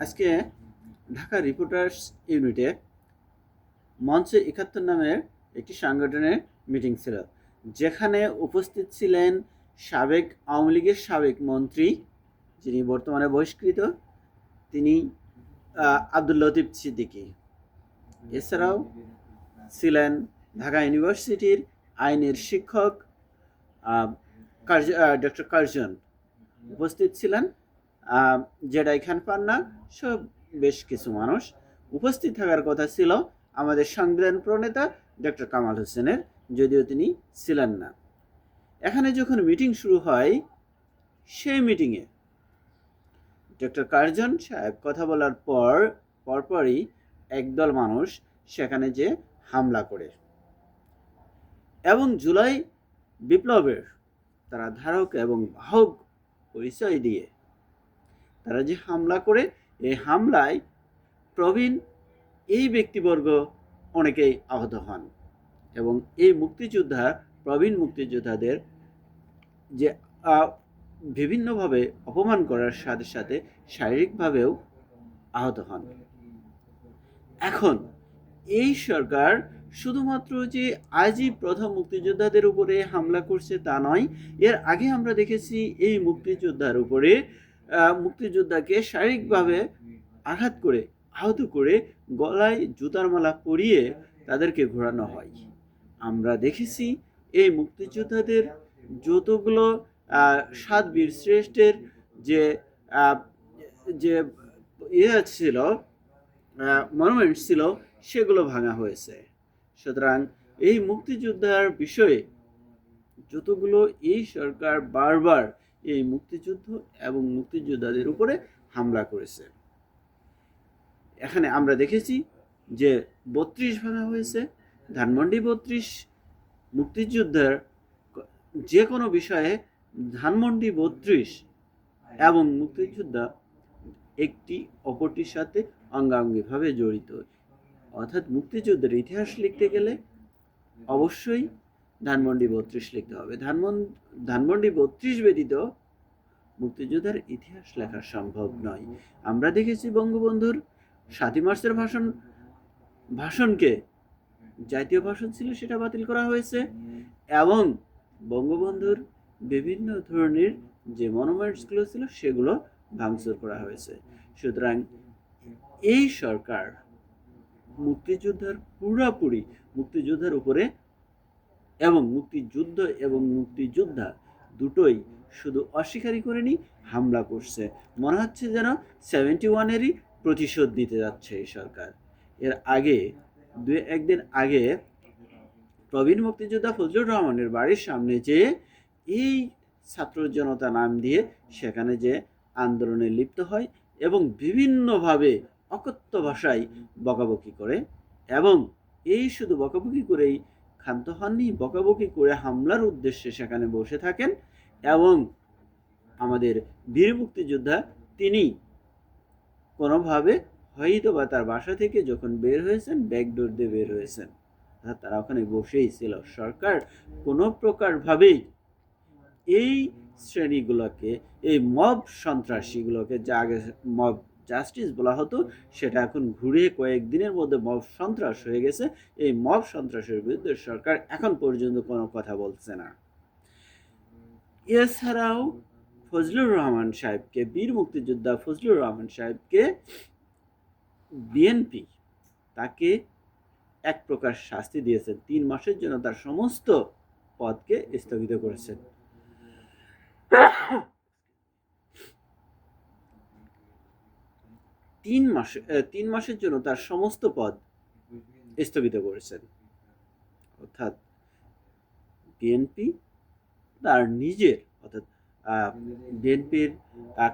আজকে ঢাকা রিপোর্টার্স ইউনিটে মঞ্চে একাত্তর নামের একটি সাংগঠনের মিটিং ছিল, যেখানে উপস্থিত ছিলেন সাবেক আওয়ামী লীগের সাবেক মন্ত্রী, যিনি বর্তমানে বহিষ্কৃত, তিনি আব্দুল লতিফ সিদ্দিকী। এছাড়াও ছিলেন ঢাকা ইউনিভার্সিটির আইনের শিক্ষক ডক্টর কার্জন। উপস্থিত ছিলেন জেডাই খান পান্না সব বেশ কিছু মানুষ উপস্থিত থাকার কথা ছিল আমাদের সংবিধান প্রণেতা ডক্টর কামাল হোসেনের, যদিও তিনি ছিলেন না। এখানে যখন মিটিং শুরু হয়, সেই মিটিংয়ে ডক্টর কার্জন সাহেব কথা বলার পর পরপরই একদল মানুষ সেখানে যে হামলা করে। এবং জুলাই বিপ্লবের তারা ধারক এবং বাহক পরিচয় দিয়ে তারা যে হামলা করে, এই হামলায় প্রবীণ এই ব্যক্তিবর্গ অনেকেই আহত হন। এবং এই মুক্তিযোদ্ধা, প্রবীণ মুক্তিযোদ্ধাদের যে বিভিন্নভাবে অপমান করার সাথে সাথে শারীরিকভাবেও আহত হন। এখন এই সরকার শুধুমাত্র যে আজই প্রথম মুক্তিযোদ্ধাদের উপরে হামলা করছে তা নয়, এর আগে আমরা দেখেছি এই মুক্তিযোদ্ধার উপরে মুক্তিযোদ্ধাকে শারীরিকভাবে আঘাত করে, আহত করে গলায় জুতার মালা পরিয়ে তাদেরকে ঘোরানো হয়। আমরা দেখেছি এই মুক্তিযোদ্ধাদের যতগুলো সাত বীর শ্রেষ্ঠের যে যে ইয়ে ছিল মনুমেন্ট ছিল, সেগুলো ভাঙা হয়েছে। সুতরাং এই মুক্তিযোদ্ধার বিষয়ে যতগুলো এই সরকার বারবার এই মুক্তিযুদ্ধ এবং মুক্তিযোদ্ধাদের উপরে হামলা করেছে। এখানে আমরা দেখেছি যে বত্রিশ ভাঙা হয়েছে, ধানমন্ডি বত্রিশ, মুক্তিযুদ্ধের যে কোনো বিষয়ে ধানমন্ডি বত্রিশ এবং মুক্তিযোদ্ধা একটি অপরটির সাথে অঙ্গাঙ্গিভাবে জড়িত। অর্থাৎ মুক্তিযুদ্ধের ইতিহাস লিখতে গেলে অবশ্যই ধানমন্ডি বত্রিশ লিখতে হবে। ধানমন, ধানমন্ডি বত্রিশ ব্যতীত মুক্তিযোদ্ধার ইতিহাস লেখা সম্ভব নয়। আমরা দেখেছি বঙ্গবন্ধুর সাতই মার্চের ভাষণ, ভাষণকে জাতীয় ভাষণ ছিল সেটা বাতিল করা হয়েছে এবং বঙ্গবন্ধুর বিভিন্ন ধরনের যে মনুমেন্টসগুলো ছিল সেগুলো ভাঙচুর করা হয়েছে। সুতরাং এই সরকার মুক্তিযোদ্ধার পুরাপুরি, মুক্তিযোদ্ধার উপরে এবং মুক্তিযুদ্ধ এবং মুক্তিযোদ্ধা দুটোই শুধু অস্বীকারই করেনি, হামলা করছে। মনে হচ্ছে যেন সেভেন্টি ওয়ানেরই প্রতিশোধ দিতে যাচ্ছে এই সরকার। এর আগে দু একদিন আগে প্রবীণ মুক্তিযোদ্ধা ফজলুর রহমানের বাড়ির সামনে যে এই ছাত্র জনতা নাম দিয়ে সেখানে যে আন্দোলনে লিপ্ত হয় এবং বিভিন্নভাবে অকথ্য ভাষায় বকাবকি করে এবং এই শুধু বকাবকি করেই ক্ষান্ত হননি, বকাবকি করে হামলার উদ্দেশ্যে সেখানে বসে থাকেন এবং আমাদের বীর মুক্তিযোদ্ধা তিনি কোনোভাবে হয়তো বা তার বাসা থেকে যখন বের হয়েছেন, ব্যাকডোর দিয়ে বের হয়েছেন। অর্থাৎ তারা ওখানে বসেই ছিল। সরকার কোনো প্রকারভাবেই এই শ্রেণীগুলোকে, এই মব সন্ত্রাসীগুলোকে যা আগে মব জাস্টিস বলা হতো সেটা এখন ঘুরে কয়েকদিনের মধ্যে মব সন্ত্রাস হয়ে গেছে। এই মব সন্ত্রাসের বিরুদ্ধে সরকার এখন পর্যন্ত কোনো কথা বলছে না। এছাড়াও ফজলুর রহমান সাহেবকে বীর মুক্তিযোদ্ধা ফজলুর রহমান সাহেবকে বিএনপি তাকে এক প্রকার শাস্তি দিয়েছেন। তিন মাসের জন্য তার সমস্ত পদকে স্থগিত করেছেন। তিন মাস তিন মাসের জন্য তার সমস্ত পদ স্থগিত করেছেন। অর্থাৎ বিএনপি তার নিজের, অর্থাৎ বিএনপির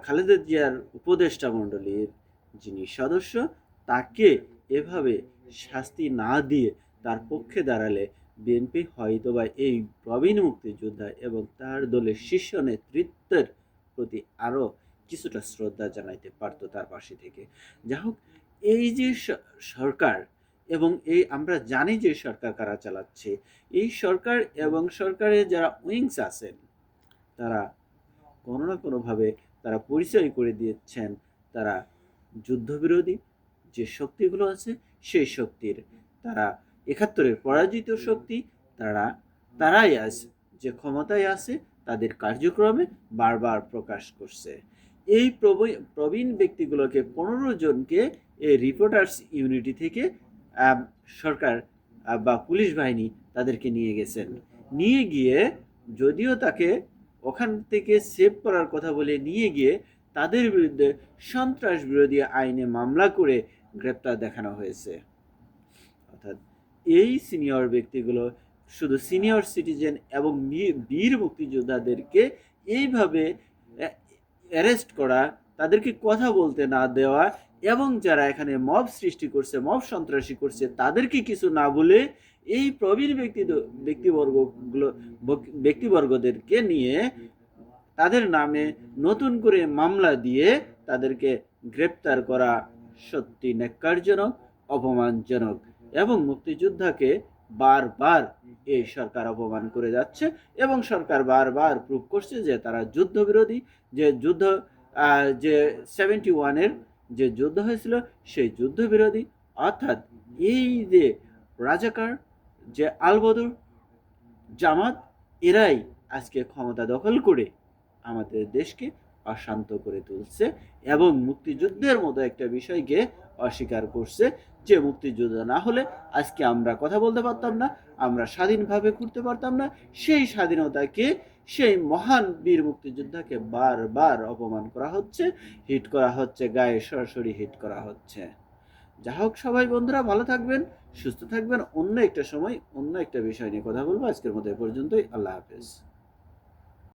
খালেদা জিয়ার উপদেষ্টা মণ্ডলীর যিনি সদস্য, তাকে এভাবে শাস্তি না দিয়ে তার পক্ষে দাঁড়ালে বিএনপি হয়তোবা এই প্রবীণ মুক্তিযোদ্ধা এবং তার দলের শীর্ষ নেতৃত্বের প্রতি আরও কিছুটা শ্রদ্ধা জানাইতে পারতো তার পাশে থেকে। যা হোক, এই যে সরকার এবং এই আমরা জানি যে সরকার কারা চালাচ্ছে, এই সরকার এবং সরকারের যারা উইংস আছেন, তারা কোনো না কোনোভাবে তারা পরিচয় করে দিয়েছেন, তারা যুদ্ধবিরোধী যে শক্তিগুলো আছে, সেই শক্তির তারা একাত্তরের পরাজিত শক্তি, তারা, তারাই আজ যে ক্ষমতায় আছে, তাদের কার্যক্রমে বারবার প্রকাশ করছে। এই প্রবী- প্রবীণ ব্যক্তিগুলোকে, পনেরো জনকে এই রিপোর্টার্স ইউনিটি থেকে সরকার বা পুলিশ বাহিনী তাদেরকে নিয়ে গেছেন। নিয়ে গিয়ে যদিও তাকে ওখান থেকে সেভ করার কথা বলে নিয়ে গিয়ে তাদের বিরুদ্ধে সন্ত্রাস বিরোধী আইনে মামলা করে গ্রেপ্তার দেখানো হয়েছে। অর্থাৎ এই সিনিয়র ব্যক্তিগুলো শুধু সিনিয়র সিটিজেন এবং বীর মুক্তিযোদ্ধাদেরকে এইভাবে অ্যারেস্ট করা, তাদেরকে কথা বলতে না দেওয়া এবং যারা এখানে মব সৃষ্টি করছে, মব সন্ত্রাসী করছে, তাদেরকে কিছু না বলে এই প্রবীণ ব্যক্তি ব্যক্তিবর্গগুলো ব্যক্তিবর্গদেরকে নিয়ে তাদের নামে নতুন করে মামলা দিয়ে তাদেরকে গ্রেপ্তার করা সত্যি ন্যাক্কারজনক, অপমানজনক এবং মুক্তিযোদ্ধাকে বারবার এই সরকার অপমান করে যাচ্ছে এবং সরকার বারবার প্রুভ করছে যে তারা যুদ্ধবিরোধী, যে যুদ্ধ যে সেভেন্টি ওয়ানের যে যুদ্ধ হয়েছিল সেই যুদ্ধবিরোধী, অর্থাৎ এই যে রাজাকার, যে আলবদর জামাত, এরাই আজকে ক্ষমতা দখল করে আমাদের দেশকে অশান্ত করে তুলছে এবং মুক্তিযুদ্ধের মতো একটা বিষয়কে অস্বীকার করছে যে মুক্তিযুদ্ধ না হলে আজকে আমরা কথা বলতে পারতাম না, আমরা স্বাধীনভাবে ঘুরতে পারতাম না। সেই স্বাধীনতাকে, সেই মহান বীর মুক্তিযোদ্ধাকে বারবার অপমান করা হচ্ছে হিট করা হচ্ছে, গায়ে সরাসরি হিট করা হচ্ছে। যা হোক সবাই বন্ধুরা, ভালো থাকবেন, সুস্থ থাকবেন। অন্য একটা সময়, অন্য একটা বিষয় নিয়ে কথা বলব। আজকের মতো এ পর্যন্তই। আল্লাহ হাফেজ।